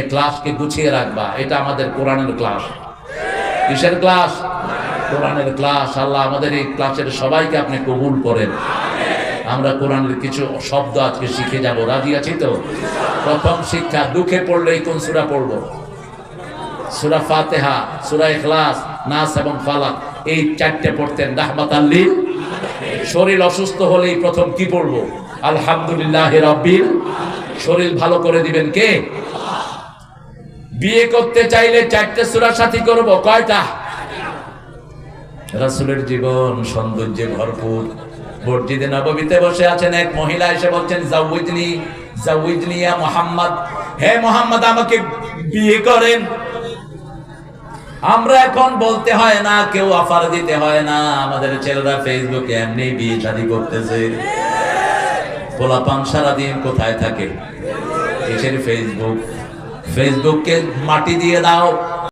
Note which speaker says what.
Speaker 1: এই ক্লাসকে গুছিয়ে রাখবা, এটা আমাদের কোরআনের ক্লাস। কিসের ক্লাস? কোরআনের ক্লাস। আল্লাহ আমাদের এই ক্লাসের সবাইকে আপনি কবুল করেন। আমরা কোরআনের কিছু শব্দ আজকে শিখে যাব। রাজি আছি তো? প্রথম শিক্ষা, দুঃখে পড়লেই কোন সুরা পড়ব? সুরা ফাতেহা, সুরা ইখলাস, নাস এবং ফালাক। এই চারটে পড়তেন, রাহমাত আল্লিল। শরীর অসুস্থ হলেই প্রথম কি পড়ব? আলহামদুলিল্লাহ রব্বিল। শরীর ভালো করে দিবেন কে? বিয়ে করতে চাইলে চারটে সুরা সাথী করব, কয়টা? রাসূলের জীবন সৌন্দর্যে ভরপুর। মসজিদে নববীতে বসে আছেন এক মহিলা, এসে বলছেন, জাউইদনি জাউইদনি ইয়া মুহাম্মদ। হে মুহাম্মদ, আমাকে বিয়ে করেন। আমরা এখন বলতে হয় না, কেউ অফার দিতে হয় না। আমাদের ছেলেরা ফেসবুকে এমনি বিয়ে শাদী করতেছে। পোলাপান সারাদিন কোথায় থাকে? কিসের ফেসবুক। ফেসবুককে মাটি দিয়ে দাও।